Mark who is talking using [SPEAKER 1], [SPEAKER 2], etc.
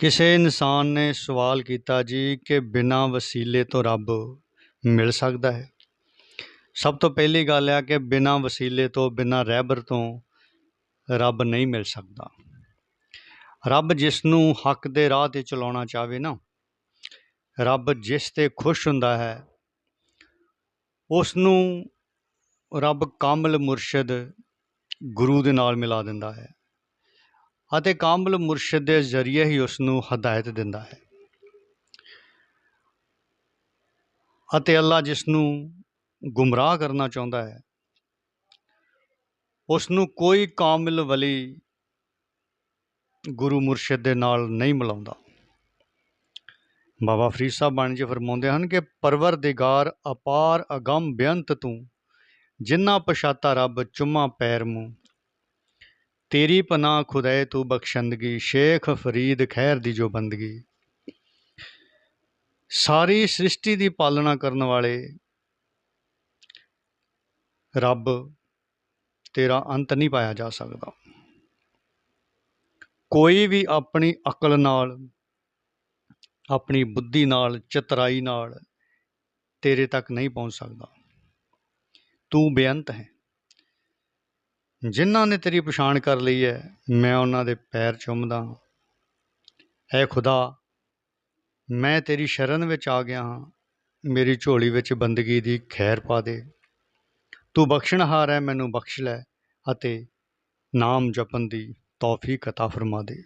[SPEAKER 1] ਕਿਸੇ ਇਨਸਾਨ ਨੇ ਸਵਾਲ ਕੀਤਾ ਜੀ ਕਿ ਬਿਨਾਂ ਵਸੀਲੇ ਤੋਂ ਰੱਬ ਮਿਲ ਸਕਦਾ ਹੈ? ਸਭ ਤੋਂ ਪਹਿਲੀ ਗੱਲ ਆ ਕਿ ਬਿਨਾਂ ਵਸੀਲੇ ਤੋਂ, ਬਿਨਾਂ ਰਹਿਬਰ ਤੋਂ ਰੱਬ ਨਹੀਂ ਮਿਲ ਸਕਦਾ। ਰੱਬ ਜਿਸ ਨੂੰ ਹੱਕ ਦੇ ਰਾਹ ਤੇ ਚਲਾਉਣਾ ਚਾਹਵੇ ਨਾ, ਰੱਬ ਜਿਸ ਤੇ ਖੁਸ਼ ਹੁੰਦਾ ਹੈ ਉਸ ਨੂੰ ਰੱਬ ਕਾਮਲ ਮੁਰਸ਼ਿਦ ਗੁਰੂ ਦੇ ਨਾਲ ਮਿਲਾ ਦਿੰਦਾ ਹੈ। ਅਤੇ ਕਾਮਲ ਮੁਰਸ਼ਿਦ ਦੇ ਜ਼ਰੀਏ ਹੀ ਉਸ ਨੂੰ ਹਦਾਇਤ ਦਿੰਦਾ ਹੈ। ਅਤੇ ਅੱਲਾ ਜਿਸ ਨੂੰ ਗੁੰਮਰਾਹ ਕਰਨਾ ਚਾਹੁੰਦਾ ਹੈ ਉਸ ਨੂੰ ਕੋਈ ਕਾਮਿਲ ਵਲੀ ਗੁਰੂ ਮੁਰਸ਼ਿਦ ਦੇ ਨਾਲ ਨਹੀਂ ਮਿਲਾਉਂਦਾ। ਬਾਬਾ ਫਰੀਦ ਸਾਹਿਬ ਬਾਣੀ 'ਚ ਫਰਮਾਉਂਦੇ ਹਨ ਕਿ ਪਰਵਰਦਿਗਾਰ ਅਪਾਰ ਅਗੰਮ ਬੇਅੰਤ ਤੂੰ ਜਿੰਨਾ ਪਛਾਤਾ ਰੱਬ ਚੁੰਮਾ ਪੈਰ ਮੂੰ। ਤੇਰੀ ਪਨਾਹ ਖੁਦਾਏ ਤੂੰ ਬਖਸ਼ੰਦਗੀ, ਸ਼ੇਖ ਫਰੀਦ ਖੈਰ ਦੀ ਜੋ ਬੰਦਗੀ। ਸਾਰੀ ਸ੍ਰਿਸ਼ਟੀ ਦੀ ਪਾਲਣਾ ਕਰਨ ਵਾਲੇ ਰੱਬ ਤੇਰਾ ਅੰਤ ਨਹੀਂ ਪਾਇਆ ਜਾ ਸਕਦਾ। ਕੋਈ ਵੀ ਆਪਣੀ ਅਕਲ ਨਾਲ, ਆਪਣੀ ਬੁੱਧੀ ਨਾਲ, ਚਤਰਾਈ ਨਾਲ ਤੇਰੇ ਤੱਕ ਨਹੀਂ ਪਹੁੰਚ ਸਕਦਾ। ਤੂੰ ਬੇਅੰਤ ਹੈ। ਜਿਨ੍ਹਾਂ ਨੇ ਤੇਰੀ ਪਛਾਣ ਕਰ ਲਈ ਹੈ ਮੈਂ ਉਹਨਾਂ ਦੇ ਪੈਰ ਚੁੰਮਦਾ ਹਾਂ ਐ ਖੁਦਾ ਮੈਂ ਤੇਰੀ ਸ਼ਰਨ ਵਿੱਚ ਆ ਗਿਆ ਹਾਂ ਮੇਰੀ ਝੋਲੀ ਵਿੱਚ ਬੰਦਗੀ ਦੀ ਖੈਰ ਪਾ ਦੇ ਤੂੰ ਬਖਸ਼ਣਹਾਰ ਹੈ ਮੈਨੂੰ ਬਖਸ਼ ਲੈ ਅਤੇ ਨਾਮ ਜਪਣ ਦੀ ਤੌਫੀਕ عطا ਫਰਮਾ ਦੇ